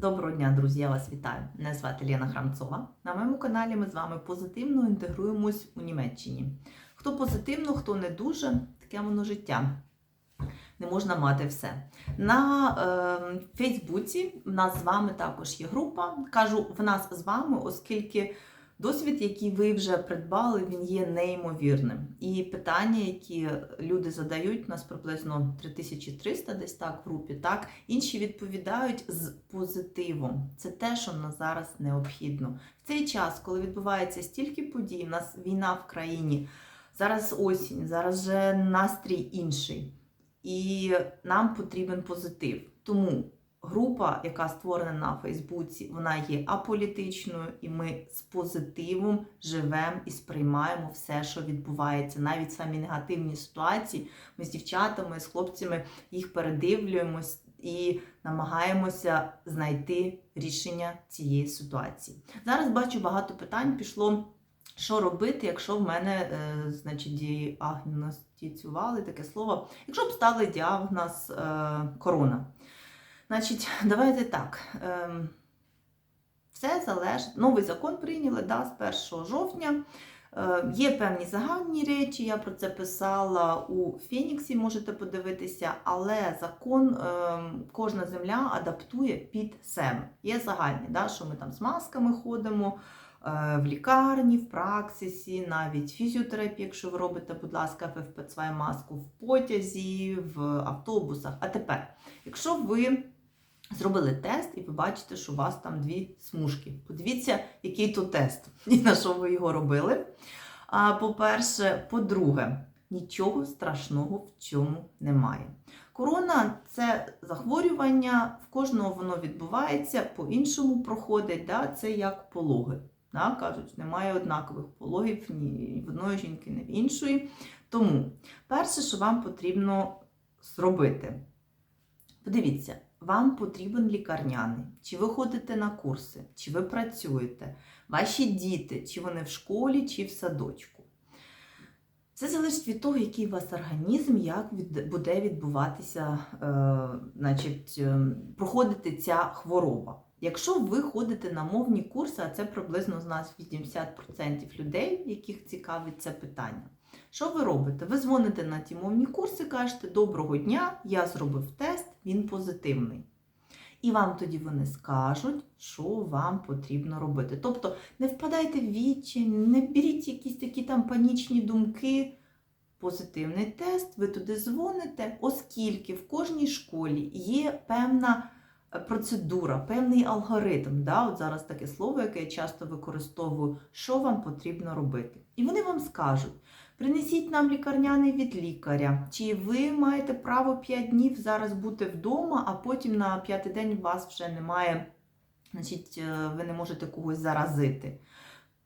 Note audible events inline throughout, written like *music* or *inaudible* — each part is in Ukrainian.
Доброго дня, друзі! Я вас вітаю. Мене звати Лена Храмцова. На моєму каналі ми з вами позитивно інтегруємось у Німеччині. Хто позитивно, хто не дуже, таке воно життя. Не можна мати все. На е, Фейсбуці в нас з вами також є група. Кажу в нас з вами, оскільки досвід, який ви вже придбали, він є неймовірним. І питання, які люди задають, у нас приблизно 3300 десь так в групі, так інші відповідають з позитивом. Це те, що в нас зараз необхідно. В цей час, коли відбувається стільки подій, у нас війна в країні, зараз осінь, зараз вже настрій інший. І нам потрібен позитив. Тому група, яка створена на Фейсбуці, вона є аполітичною, і ми з позитивом живемо і сприймаємо все, що відбувається. Навіть самі негативні ситуації. Ми з дівчатами, з хлопцями їх передивлюємось і намагаємося знайти рішення цієї ситуації. Зараз бачу багато питань пішло. Що робити, якщо в мене, е, значить, діагностицювали таке слово, якщо б стали діагноз е, корона? Значить, *laughs* давайте так. Е, все залежить. Новий закон прийняли да, з 1 жовтня. Е, є певні загальні речі, я про це писала у Феніксі, можете подивитися, але закон е, кожна земля адаптує під себе. Є загальні, да, що ми там з масками ходимо в лікарні, в праксисі, навіть фізіотерапії, якщо ви робите, будь ласка, FFP2 маску в потязі, в автобусах. А тепер, якщо ви зробили тест і ви бачите, що у вас там дві смужки, подивіться, який то тест *laughs* і на що ви його робили. По-перше, по-друге, нічого страшного в цьому немає. Корона це захворювання, в кожного воно відбувається, по-іншому проходить. Да? Це як пологи. Да, кажуть, немає однакових пологів ні в одної жінки, ні в іншої. Тому перше, що вам потрібно зробити, подивіться, вам потрібен лікарняний, чи ви ходите на курси, чи ви працюєте, ваші діти, чи вони в школі, чи в садочку. Це залежить від того, який у вас організм, як буде відбуватися, е, значить, е, проходити ця хвороба. Якщо ви ходите на мовні курси, а це приблизно з нас 80% людей, яких цікавить це питання. Що ви робите? Ви дзвоните на ті мовні курси, кажете, доброго дня, я зробив тест, він позитивний. І вам тоді вони скажуть, що вам потрібно робити. Тобто не впадайте в вічі, не беріть якісь такі там панічні думки. Позитивний тест, ви туди дзвоните, оскільки в кожній школі є певна процедура, певний алгоритм. Да? От зараз таке слово, яке я часто використовую, що вам потрібно робити. І вони вам скажуть: принесіть нам лікарняний від лікаря, чи ви маєте право 5 днів зараз бути вдома, а потім на п'ятий день вас вже немає, значить, е, ви не можете когось заразити.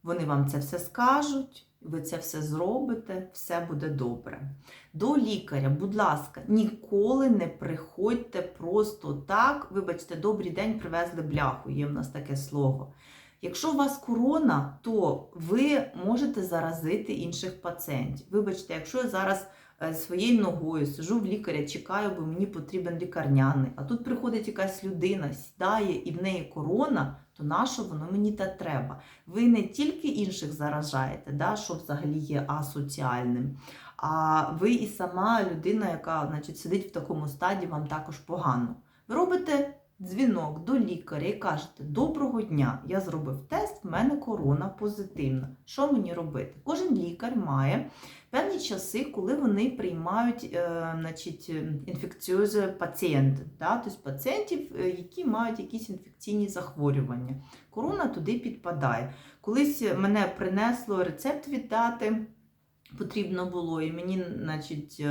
Вони вам це все скажуть. Ви це все зробите, все буде добре. До лікаря, будь ласка, ніколи не приходьте просто так. Вибачте, добрий день привезли бляху, є в нас таке слово. Якщо у вас корона, то ви можете заразити інших пацієнтів. Вибачте, якщо я зараз своєю ногою сижу в лікаря, чекаю, бо мені потрібен лікарняний, а тут приходить якась людина, сідає і в неї корона, то на що воно мені та треба? Ви не тільки інших заражаєте, да, що взагалі є асоціальним, а ви і сама людина, яка значить, сидить в такому стаді, вам також погано. Ви робите дзвінок до лікаря і кажете, доброго дня, я зробив тест, в мене корона позитивна. Що мені робити? Кожен лікар має певні часи, коли вони приймають е, значить, інфекціозі пацієнти, да? тобто пацієнтів, е, які мають якісь інфекційні захворювання. Корона туди підпадає. Колись мене принесло рецепт віддати, потрібно було, і мені, значить,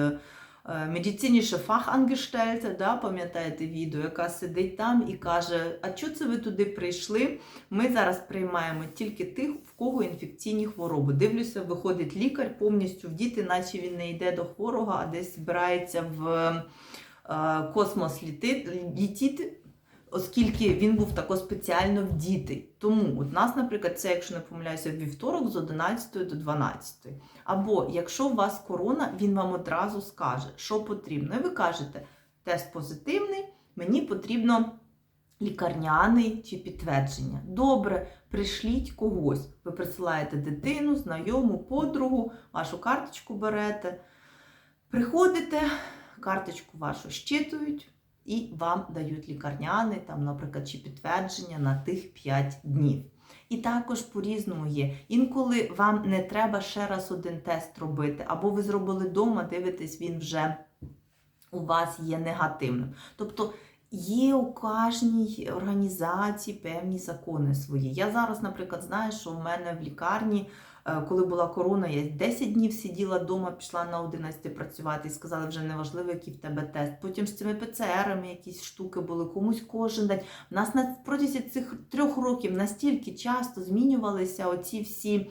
е, медициніше фахангештельта, да, пам'ятаєте відео, яка сидить там і каже: А чого це ви туди прийшли? Ми зараз приймаємо тільки тих, в кого інфекційні хвороби. Дивлюся, виходить лікар повністю в діти, наче він не йде до хворого, а десь збирається в е, космос літити. Оскільки він був тако спеціально в діти. Тому у нас, наприклад, це, якщо не помиляюся, вівторок з 11 до 12. Або якщо у вас корона, він вам одразу скаже, що потрібно. І ви кажете, тест позитивний, мені потрібно лікарняний чи підтвердження. Добре, пришліть когось. Ви присилаєте дитину, знайому, подругу, вашу карточку берете, приходите, карточку вашу щитують і вам дають лікарняний, там, наприклад, чи підтвердження на тих 5 днів. І також по-різному є. Інколи вам не треба ще раз один тест робити, або ви зробили вдома, дивитесь, він вже у вас є негативним. Тобто є у кожній організації певні закони свої. Я зараз, наприклад, знаю, що в мене в лікарні, коли була корона, я 10 днів сиділа вдома, пішла на 11 працювати і сказали, вже неважливо, який в тебе тест. Потім з цими ПЦРами якісь штуки були, комусь кожен день. У нас на протязі цих трьох років настільки часто змінювалися оці всі, е,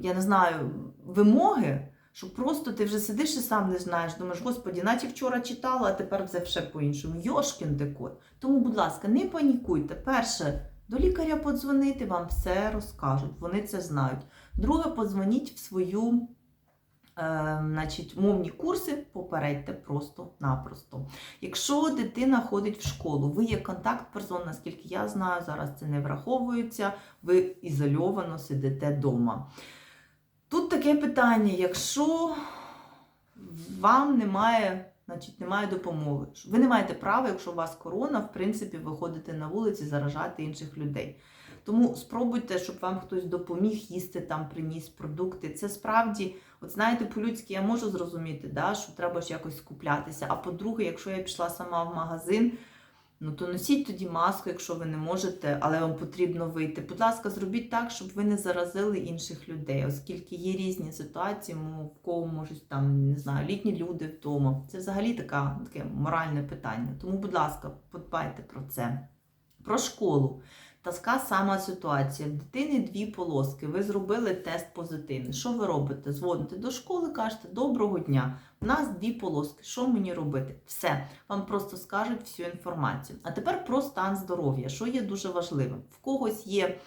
я не знаю, вимоги. Що просто ти вже сидиш і сам не знаєш, думаєш, господі, наче вчора читала, а тепер все по-іншому. Йошкін декот. Тому, будь ласка, не панікуйте. Перше, до лікаря подзвонити, вам все розкажуть, вони це знають. Друге, подзвоніть в свою е, значить, мовні курси, попередьте просто-напросто. Якщо дитина ходить в школу, ви є контакт персон, наскільки я знаю, зараз це не враховується, ви ізольовано сидите вдома. Тут таке питання: якщо вам немає, значить, немає допомоги, ви не маєте права, якщо у вас корона, в принципі, виходити на вулиці, заражати інших людей. Тому спробуйте, щоб вам хтось допоміг їсти там, приніс продукти. Це справді, от знаєте, по-людськи я можу зрозуміти, да, що треба ж якось скуплятися. А по-друге, якщо я пішла сама в магазин, ну то носіть тоді маску, якщо ви не можете, але вам потрібно вийти. Будь ласка, зробіть так, щоб ви не заразили інших людей, оскільки є різні ситуації, в кого можуть там, не знаю, літні люди вдома. Це взагалі така, таке моральне питання. Тому, будь ласка, подбайте про це. Про школу. Така сама ситуація. В дитини дві полоски. Ви зробили тест позитивний. Що ви робите? Дзвоните до школи, кажете, доброго дня. У нас дві полоски. Що мені робити? Все. Вам просто скажуть всю інформацію. А тепер про стан здоров'я, що є дуже важливим. В когось є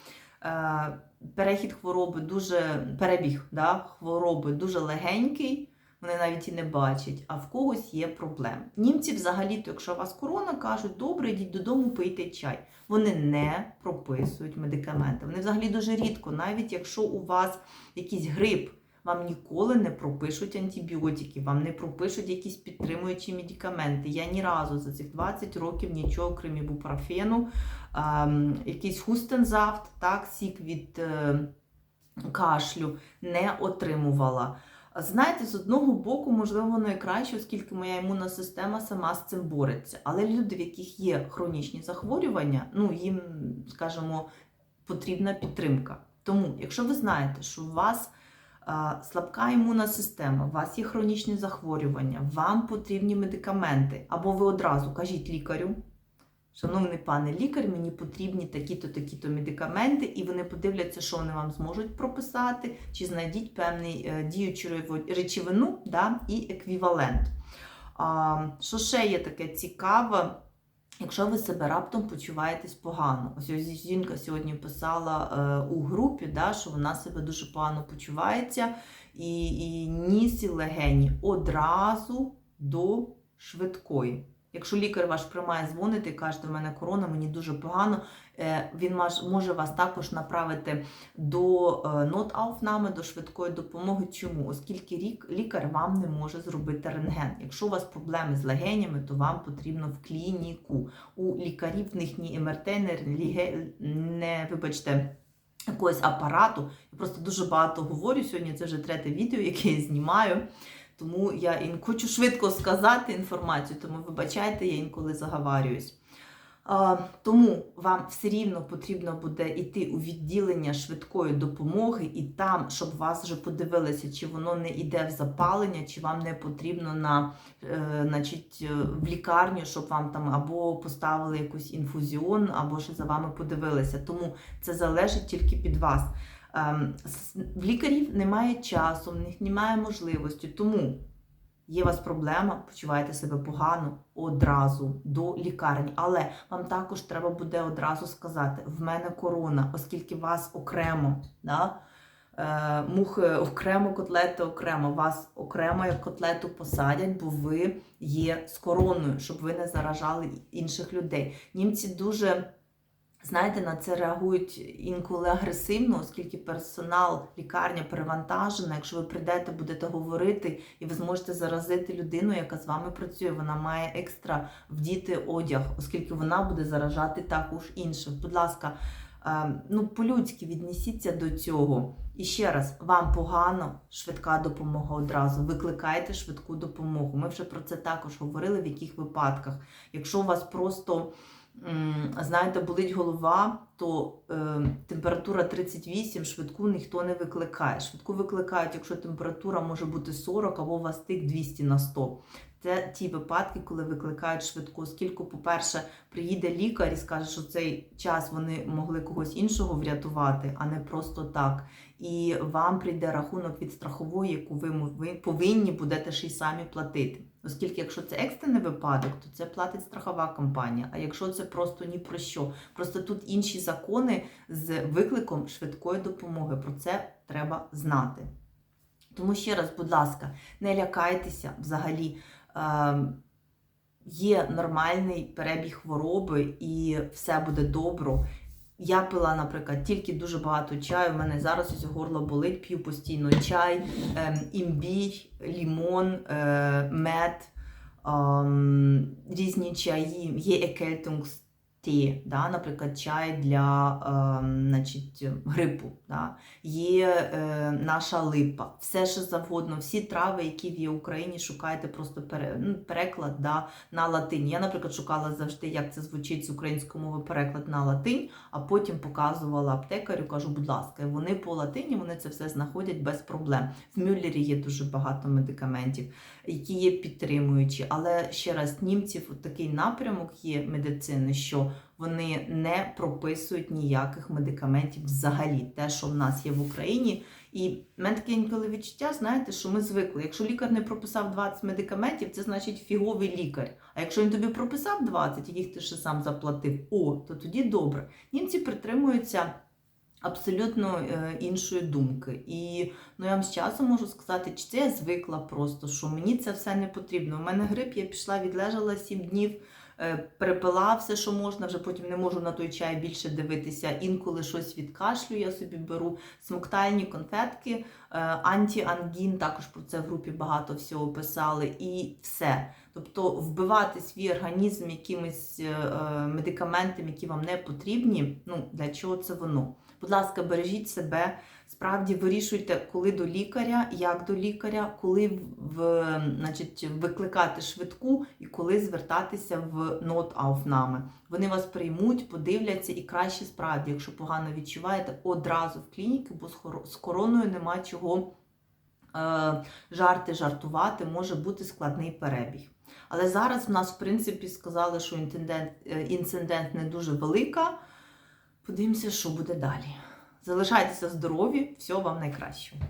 е, перехід хвороби, дуже перебіг да, хвороби дуже легенький. Вони навіть і не бачать, а в когось є проблеми. Німці взагалі, то якщо у вас корона, кажуть, добре, йдіть додому, пийте чай. Вони не прописують медикаменти. Вони взагалі дуже рідко, навіть якщо у вас якийсь грип, вам ніколи не пропишуть антибіотики, вам не пропишуть якісь підтримуючі медикаменти. Я ні разу за цих 20 років нічого, крім ібупрофену, ем, якийсь хустензавт, так, сік від е, кашлю не отримувала. Знаєте, з одного боку, можливо, воно і краще, оскільки моя імунна система сама з цим бореться. Але люди, в яких є хронічні захворювання, ну їм, скажімо, потрібна підтримка. Тому, якщо ви знаєте, що у вас слабка імунна система, у вас є хронічні захворювання, вам потрібні медикаменти, або ви одразу кажіть лікарю. Шановний пане лікар, мені потрібні такі-то, такі-то медикаменти, і вони подивляться, що вони вам зможуть прописати, чи знайдіть певний е, діючу речовину да, і еквівалент. А, Що ще є таке цікаве? Якщо ви себе раптом почуваєтесь погано, ось ось жінка сьогодні писала е, у групі, да, що вона себе дуже погано почувається, і, і ніс і легені одразу до швидкої. Якщо лікар ваш приймає дзвонити і каже, у мене корона, мені дуже погано, е, він може вас також направити до нот-ауфнами, до швидкої допомоги. Чому? Оскільки лікар вам не може зробити рентген. Якщо у вас проблеми з легенями, то вам потрібно в клініку. У лікарів в них ні МРТ, не, не вибачте. Якогось апарату. Я просто дуже багато говорю сьогодні. Це вже третє відео, яке я знімаю. Тому я хочу швидко сказати інформацію, тому вибачайте, я інколи заговарююсь. Тому вам все рівно потрібно буде йти у відділення швидкої допомоги, і там, щоб вас вже подивилися, чи воно не йде в запалення, чи вам не потрібно на, е, значить, в лікарню, щоб вам там або поставили якийсь інфузіон, або ще за вами подивилися. Тому це залежить тільки від вас. Ем, в лікарів немає часу, в них немає можливості. Тому є у вас проблема, почуваєте себе погано одразу до лікарні. Але вам також треба буде одразу сказати: в мене корона, оскільки вас окремо да, Е, Мухи окремо, котлети окремо. Вас окремо як котлету посадять, бо ви є з короною, щоб ви не заражали інших людей. Німці дуже. Знаєте, на це реагують інколи агресивно, оскільки персонал, лікарня перевантажена. Якщо ви прийдете, будете говорити, і ви зможете заразити людину, яка з вами працює, вона має екстра вдіти одяг, оскільки вона буде заражати також інших. Будь ласка, е, ну по-людськи віднесіться до цього. І ще раз, вам погано, швидка допомога одразу. Викликайте швидку допомогу. Ми вже про це також говорили, в яких випадках. Якщо у вас просто знаєте, болить голова, то е, температура 38, швидку ніхто не викликає. Швидку викликають, якщо температура може бути 40 або у вас тик 200 на 100. Це ті випадки, коли викликають швидку. Оскільки, по-перше, приїде лікар і скаже, що цей час вони могли когось іншого врятувати, а не просто так. І вам прийде рахунок від страхової, яку ви повинні будете ще й самі платити. Оскільки, якщо це екстрений випадок, то це платить страхова компанія. А якщо це просто ні про що, просто тут інші закони з викликом швидкої допомоги. Про це треба знати. Тому ще раз, будь ласка, не лякайтеся взагалі. Е, Є нормальний перебіг хвороби і все буде добре. Я пила, наприклад, тільки дуже багато чаю. У мене зараз ось горло болить, п'ю постійно чай, ем, імбір, лімон, е, мед, ем, різні чаї, є екельтунгс ті, да, наприклад, чай для ем, значить, грипу. Да. Є е, наша липа, все що завгодно, всі трави, які є в Україні, шукайте просто пере, ну, переклад да, на латині. Я, наприклад, шукала завжди, як це звучить з української мови переклад на латинь, а потім показувала аптекарю, кажу, будь ласка, і вони по латині вони це все знаходять без проблем. В Мюллері є дуже багато медикаментів, які є підтримуючі. Але ще раз, німців такий напрямок є медицини, що вони не прописують ніяких медикаментів взагалі, те, що в нас є в Україні. І мене таке інколи відчуття, знаєте, що ми звикли. Якщо лікар не прописав 20 медикаментів, це значить фіговий лікар. А якщо він тобі прописав 20, яких ти ще сам заплатив, о, то тоді добре. Німці притримуються абсолютно е, іншої думки. І ну, я вам з часом можу сказати, чи це я звикла просто, що мені це все не потрібно. У мене грип, я пішла, відлежала 7 днів. Е, Перепила все, що можна, вже потім не можу на той чай більше дивитися. Інколи щось від кашлю я собі беру. Смоктальні конфетки, е, антіангін, також про це в групі багато всього писали, і все. Тобто вбивати свій організм якимись е, медикаментами, які вам не потрібні, ну для чого це воно? Будь ласка, бережіть себе, справді вирішуйте, коли до лікаря, як до лікаря, коли в, значить, викликати швидку і коли звертатися в нот-ауфнами. Вони вас приймуть, подивляться і краще справді, якщо погано відчуваєте, одразу в клініки, бо з короною нема чого е, жарти, жартувати, може бути складний перебіг. Але зараз в нас, в принципі, сказали, що інцидент, е, інцидент не дуже велика. Подивимося, що буде далі. Залишайтеся здорові, всього вам найкращого.